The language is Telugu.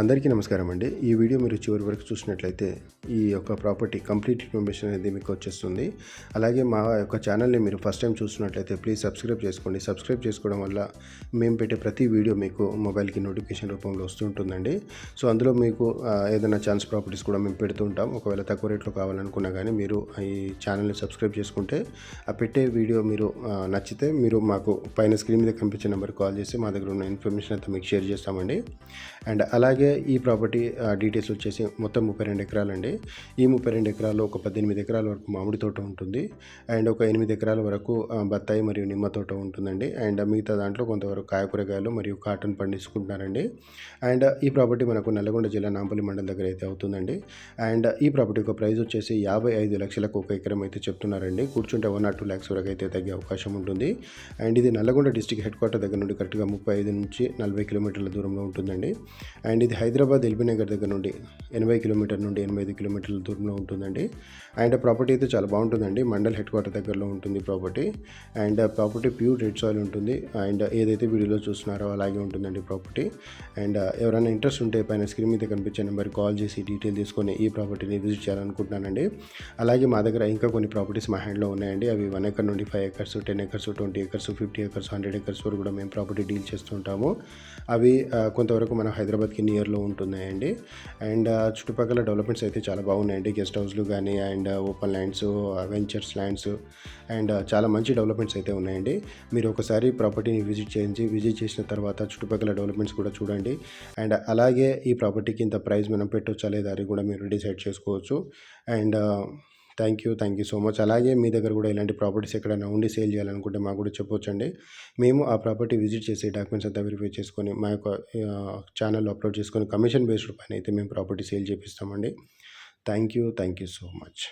అందరికీ నమస్కారం అండి. ఈ వీడియో మీరు చివరి వరకు చూసినట్లయితే ఈ యొక్క ప్రాపర్టీ కంప్లీట్ ఇన్ఫర్మేషన్ అనేది మీకు వచ్చేస్తుంది. అలాగే మా యొక్క ఛానల్ని మీరు ఫస్ట్ టైం చూస్తున్నట్లయితే ప్లీజ్ సబ్స్క్రైబ్ చేసుకోండి. సబ్స్క్రైబ్ చేసుకోవడం వల్ల మేము పెట్టే ప్రతి వీడియో మీకు మొబైల్కి నోటిఫికేషన్ రూపంలో వస్తుంటుందండి సో అందులో మీకు ఏదైనా ఛాన్స్ ప్రాపర్టీస్ కూడా మేము పెడుతూ ఉంటాం. ఒకవేళ తక్కువ రేట్లో కావాలనుకున్నా కానీ మీరు ఈ ఛానల్ని సబ్స్క్రైబ్ చేసుకుంటే ఆ పెట్టే వీడియో మీరు నచ్చితే మీరు మాకు పైన స్క్రీన్ మీద కనిపించే నెంబర్ కాల్ చేసి మా దగ్గర ఉన్న ఇన్ఫర్మేషన్ అంతా మీకు షేర్ చేస్తామండి. అండ్ అలాగే ఈ ప్రాపర్టీ డీటెయిల్స్ వచ్చేసి మొత్తం ముప్పై రెండు ఎకరాలండి. ఈ ముప్పై రెండు ఎకరాల్లో ఒక పద్దెనిమిది ఎకరాల వరకు మామిడి తోట ఉంటుంది. అండ్ ఒక ఎనిమిది ఎకరాల వరకు బత్తాయి మరియు నిమ్మ తోట ఉంటుందండి. అండ్ మిగతా దాంట్లో కొంతవరకు కాయకూరగాయలు మరియు కాటన్ పండించుకుంటున్నారండి. అండ్ ఈ ప్రాపర్టీ మనకు నల్లగొండ జిల్లా నాంపల్లి మండలం దగ్గర అయితే అవుతుందండి. అండ్ ఈ ప్రాపర్టీ యొక్క ప్రైస్ వచ్చేసి యాభై ఐదు లక్షలకు ఒక ఎకరం అయితే చెప్తున్నారండి. కూర్చుంటే వన్ ఆర్ టూ ల్యాక్స్ వరకు అయితే తగ్గే అవకాశం ఉంటుంది. అండ్ ఇది నల్లగొండ డిస్టిక్ హెడ్ క్వార్టర్ దగ్గర నుండి కరెక్ట్గా ముప్పై ఐదు నుంచి నలభై కిలోమీటర్ల దూరంలో ఉంటుందండి. అండ్ ఇది హైదరాబాద్ ఎల్బీ నగర్ దగ్గర నుండి ఎనభై కిలోమీటర్ నుండి ఎనభై ఐదు కిలోమీటర్ల దూరంలో ఉంటుందండి. అండ్ ప్రాపర్టీ అయితే చాలా బాగుంటుందండి. మండల్ హెడ్ క్వార్టర్ దగ్గరలో ఉంటుంది property. And property pure red soil ఉంటుంది. అండ్ ఏదైతే వీడియోలో చూస్తున్నారో అలాగే ఉంటుందండి ప్రాపర్టీ. అండ్ ఎవరైనా ఇంట్రెస్ట్ ఉంటే పైన స్క్రీన్ మీద కనిపించే నెంబర్ కాల్ చేసి డీటెయిల్ తీసుకొని ఈ ప్రాపర్టీని విజిట్ చేయాలనుకుంటున్నానండి. అలాగే మా దగ్గర ఇంకా కొన్ని ప్రాపర్టీస్ మా హ్యాండ్లో ఉన్నాయండి. అవి వన్ ఎకర్ నుండి five acres ten acres twenty acres fifty acres hundred acres వరకు కూడా మేము ప్రాపర్టీ డీల్ చేస్తుంటాము అవి కొంతవరకు మన హైదరాబాద్కి నియర్లో ఉంటున్నాయండి. అండ్ చుట్టుపక్కల డెవలప్మెంట్స్ అయితే చాలా బాగున్నాయండి. గెస్ట్ హౌస్లు కానీ and open lands ventures lands and చాలా మంచి డెవలప్మెంట్స్ అయితే ఉన్నాయండి. మీరు ఒకసారి ప్రాపర్టీని విజిట్ చేయించి విజిట్ చేసిన తర్వాత చుట్టుపక్కల డెవలప్మెంట్స్ కూడా చూడండి. అండ్ అలాగే ఈ ప్రాపర్టీకి ఇంత ప్రైస్ మనం పెట్టొచ్చా లేదా అది కూడా మీరు డిసైడ్ చేసుకోవచ్చు. And thank you thank you so much. అలాగే మీ దగ్గర కూడా ఇలాంటి ప్రాపర్టీస్ ఎక్కడైనా ఉండి సేల్ చేయాలనుకుంటే మాకు కూడా చెప్పొచ్చండి. మేము ఆ ప్రాపర్టీ విజిట్ చేసి డాక్యుమెంట్స్ అంతా వెరిఫై చేసుకొని మా యొక్క ఛానల్లో అప్లోడ్ చేసుకొని కమిషన్ బేస్డ్ పైన అయితే మేము property sale చేపిస్తామండి. Thank you thank you so much.